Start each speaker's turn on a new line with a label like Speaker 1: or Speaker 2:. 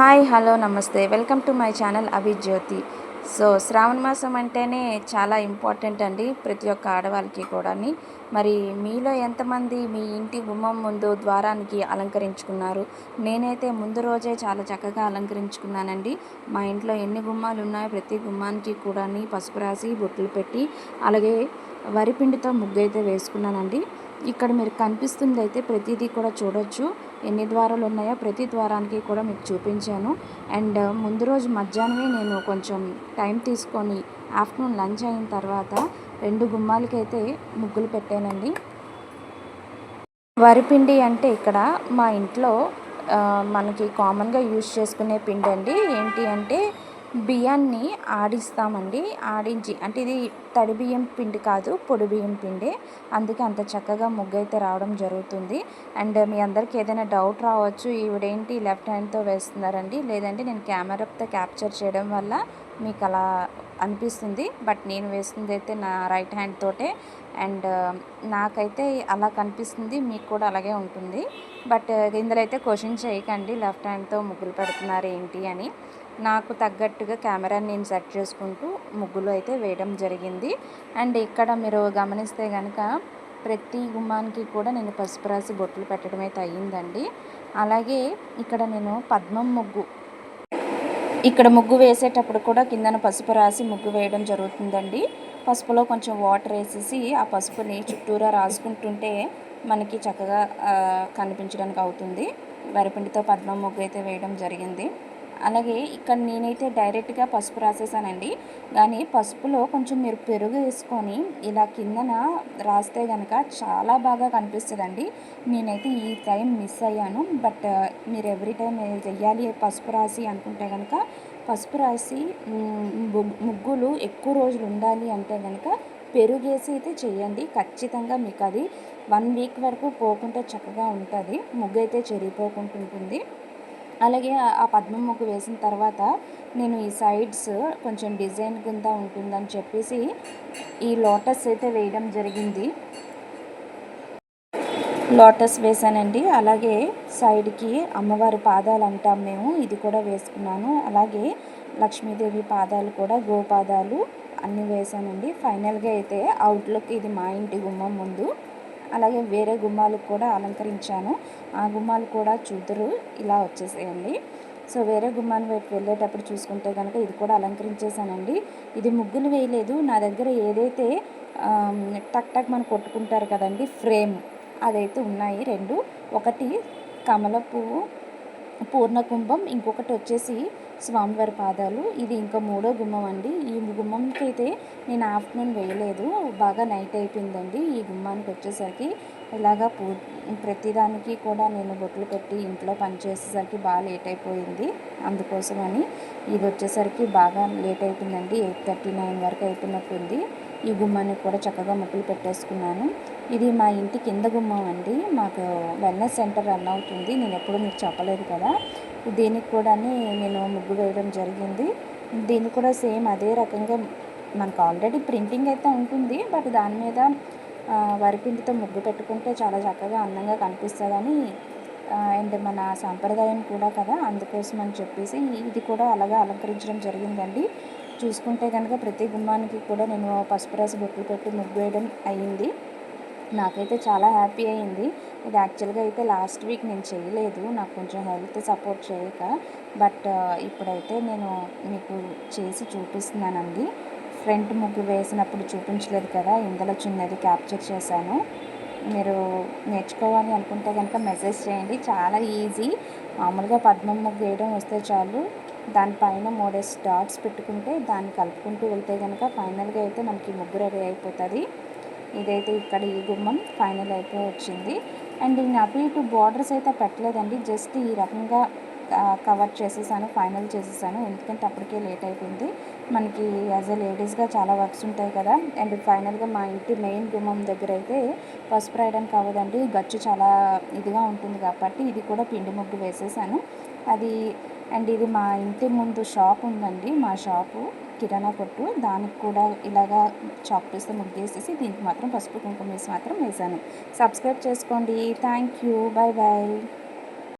Speaker 1: Hi hello నమస్తే. Welcome to my channel Abhijyothi. So శ్రావణ మాసం అంటేనే చాలా ఇంపార్టెంట్ అండి ప్రతి ఒక్క ఆడవాళ్ళకి కూడాని. మరి మీలో ఎంతమంది మీ ఇంటి గుమ్మం ముందు ద్వారానికి అలంకరించుకున్నారు? నేనైతే ముందు రోజే చాలా చక్కగా అలంకరించుకున్నానండి. మా ఇంట్లో ఎన్ని గుమ్మాలు ఉన్నాయో ప్రతి గుమ్మానికి కూడాని పసుపు రాసి బొట్లు పెట్టి అలాగే వరిపిండితో ముగ్గు అయితే వేసుకున్నానండి. ఇక్కడ మీరు కనిపిస్తుంది అయితే ప్రతిదీ కూడా చూడొచ్చు. ఎన్ని ద్వారాలు ఉన్నాయో ప్రతి ద్వారానికి కూడా మీకు చూపించాను. అండ్ ముందు రోజు మధ్యాహ్నమే నేను కొంచెం టైం తీసుకొని ఆఫ్టర్నూన్ లంచ్ అయిన తర్వాత రెండు గుమ్మాలకైతే ముగ్గులు పెట్టానండి. వరిపిండి అంటే ఇక్కడ మా ఇంట్లో మనకి కామన్గా యూజ్ చేసుకునే పిండి అండి ఏంటి అంటే బియ్యాన్ని ఆడిస్తామండి. ఆడించి అంటే ఇది తడి బియ్యం పిండి కాదు పొడి బియ్యం పిండి. అందుకే అంత చక్కగా ముగ్గు అయితే రావడం జరుగుతుంది. అండ్ మీ అందరికి ఏదైనా డౌట్ రావచ్చు ఈవిడేంటి లెఫ్ట్ హ్యాండ్తో వేస్తున్నారండి. లేదంటే నేను కెమెరాతో క్యాప్చర్ చేయడం వల్ల మీకు అలా అనిపిస్తుంది. బట్ నేను వేసింది అయితే నా రైట్ హ్యాండ్ తోటే. అండ్ నాకైతే అలా కనిపిస్తుంది. మీకు కూడా అలాగే ఉంటుంది. బట్ ఇందులో అయితే క్వశ్చన్ చేయకండి. లెఫ్ట్ హ్యాండ్తో ముగ్గులు పెడుతున్నారు ఏంటి అని. నాకు తగ్గట్టుగా కెమెరాని నేను సెట్ చేసుకుంటూ ముగ్గులు అయితే వేయడం జరిగింది. అండ్ ఇక్కడ మీరు గమనిస్తే కనుక ప్రతి గుమ్మానికి కూడా నేను పసుపు రాసి బొట్లు పెట్టడం అయితే అయ్యిందండి. అలాగే ఇక్కడ నేను పద్మం ముగ్గు ఇక్కడ ముగ్గు వేసేటప్పుడు కూడా కిందన పసుపు రాసి ముగ్గు వేయడం జరుగుతుందండి. పసుపులో కొంచెం వాటర్ వేసేసి ఆ పసుపుని చుట్టూరా రాసుకుంటుంటే మనకి చక్కగా కనిపించడానికి అవుతుంది. వరిపిండితో పద్మం ముగ్గు అయితే వేయడం జరిగింది. అలాగే ఇక్కడ నేనైతే డైరెక్ట్గా పసుపు రాసేసానండి. కానీ పసుపులో కొంచెం మీరు పెరుగు వేసుకొని ఇలా కిందన రాస్తే కనుక చాలా బాగా కనిపిస్తుందండి. నేనైతే ఈ టైం మిస్ అయ్యాను. బట్ మీరు ఎవ్రీ టైం చెయ్యాలి పసుపు రాసి అనుకుంటే కనుక పసుపు రాసి ముగ్గులు ఎక్కువ రోజులు ఉండాలి అంటే కనుక పెరుగేసి అయితే చేయండి ఖచ్చితంగా మీకు అది వన్ వీక్ వరకు పోకుంటే చక్కగా ఉంటుంది. ముగ్గు అయితే చెరిగిపోకుండా ఉంటుంది అలాగే ఆ పద్మం ముగ్గు వేసిన తర్వాత నేను ఈ సైడ్స్ కొంచెం డిజైన్ కింద ఉంటుందని చెప్పేసి ఈ లోటస్ అయితే వేయడం జరిగింది. లోటస్ వేసానండి అలాగే సైడ్కి అమ్మవారి పాదాలు అంటాం మేము. ఇది కూడా వేసుకున్నాను. అలాగే లక్ష్మీదేవి పాదాలు కూడా గోపాదాలు అన్నీ వేసానండి ఫైనల్గా అయితే అవుట్లుక్ ఇది మా ఇంటి గుమ్మం ముందు. అలాగే వేరే గుమ్మాలకు కూడా అలంకరించాను. ఆ గుమ్మాలు కూడా చూద్దరు. ఇలా వచ్చేసేయండి. సో వేరే గుమ్మాన్ని వైపు వెళ్ళేటప్పుడు చూసుకుంటే కనుక ఇది కూడా అలంకరించేసానండి ఇది ముగ్గులు వేయలేదు. నా దగ్గర ఏదైతే టక్ టక్ మనం కొట్టుకుంటారు కదండి ఫ్రేమ్ అదైతే ఉన్నాయి రెండు. ఒకటి కమల పువ్వు పూర్ణకుంభం ఇంకొకటి వచ్చేసి స్వామివారి పాదాలు. ఇది ఇంకా మూడో గుమ్మం అండి. ఈ గుమ్మంకి అయితే నేను ఆఫ్టర్నూన్ వేయలేదు. బాగా నైట్ అయిపోయిందండి ఈ గుమ్మానికి వచ్చేసరికి. ఇలాగా పూ ప్రతిదానికి కూడా నేను బొట్లు పెట్టి ఇంట్లో పనిచేసేసరికి బాగా లేట్ అయిపోయింది. అందుకోసమని ఇది వచ్చేసరికి బాగా లేట్ అయిపోయిందండి. ఎయిట్ థర్టీ నైన్ వరకు అయిపోయినట్టుంది. ఈ గుమ్మానికి కూడా చక్కగా ముగ్గులు పెట్టేసుకున్నాను. ఇది మా ఇంటి కింద గుమ్మం అండి. మాకు వెల్నెస్ సెంటర్ రన్ అవుతుంది. నేను ఎప్పుడూ మీకు చెప్పలేదు కదా. దీనికి కూడా నేను ముగ్గు వేయడం జరిగింది. దీన్ని కూడా సేమ్ అదే రకంగా మనకు ఆల్రెడీ ప్రింటింగ్ అయితే ఉంటుంది. బట్ దాని మీద వరిపిండితో ముగ్గు పెట్టుకుంటే చాలా చక్కగా అందంగా కనిపిస్తుందని అండ్ మన సాంప్రదాయం కూడా కదా. అందుకోసం అని చెప్పేసి ఇది కూడా అలాగా అలంకరించడం జరిగిందండి. చూసుకుంటే కనుక ప్రతి గుమ్మానికి కూడా నేను పసుపు రాసి బొట్లు పెట్టి ముగ్గు వేయడం అయ్యింది నాకైతే చాలా హ్యాపీ అయింది ఇది యాక్చువల్గా అయితే లాస్ట్ వీక్ నేను చేయలేదు. నాకు కొంచెం హెల్త్ సపోర్ట్ చేయక. బట్ ఇప్పుడైతే నేను మీకు చేసి చూపిస్తున్నానండి. ఫ్రంట్ ముగ్గు వేసినప్పుడు చూపించలేదు కదా ఇందులో చిన్నది క్యాప్చర్ చేశాను. మీరు నేర్చుకోవాలి అనుకుంటే కనుక మెసేజ్ చేయండి. చాలా ఈజీ. మామూలుగా పద్మం ముగ్గు వేయడం వస్తే చాలు. దానిపైన మూడేసి డాట్స్ పెట్టుకుంటే దాన్ని కలుపుకుంటూ వెళ్తే కనుక ఫైనల్గా అయితే మనకి ముగ్గు రెడీ అయిపోతుంది. ఇదైతే ఇక్కడ ఈ గుమ్మం ఫైనల్ అయితే వచ్చింది. అండ్ నేను అటు ఇటు బార్డర్స్ అయితే పెట్టలేదండి. జస్ట్ ఈ రకంగా కవర్ చేసేసాను ఫైనల్ చేసేసాను. ఎందుకంటే అప్పటికే లేట్ అయిపోయింది. మనకి యాజ్ అ లేడీస్గా చాలా వర్క్స్ ఉంటాయి కదా. అండ్ ఫైనల్గా మా ఇంటి మెయిన్ గుమ్మం దగ్గర అయితే పసుపు రాయడానికి అవ్వదండి గచ్చు చాలా ఇదిగా ఉంటుంది కాబట్టి ఇది కూడా పిండి ముగ్గు వేసేసాను. అది అండ్ ఇది మా ఇంటి ముందు షాప్ ఉందండి మా షాపు. కిరాణా కొట్టు దానికి కూడా ఇలాగా చాక్ పీస్తో ముగ్గేసేసి దీనికి మాత్రం పసుపు కుంకుమ వేసి మాత్రం వేసాను సబ్స్క్రైబ్ చేసుకోండి. Thank you. Bye bye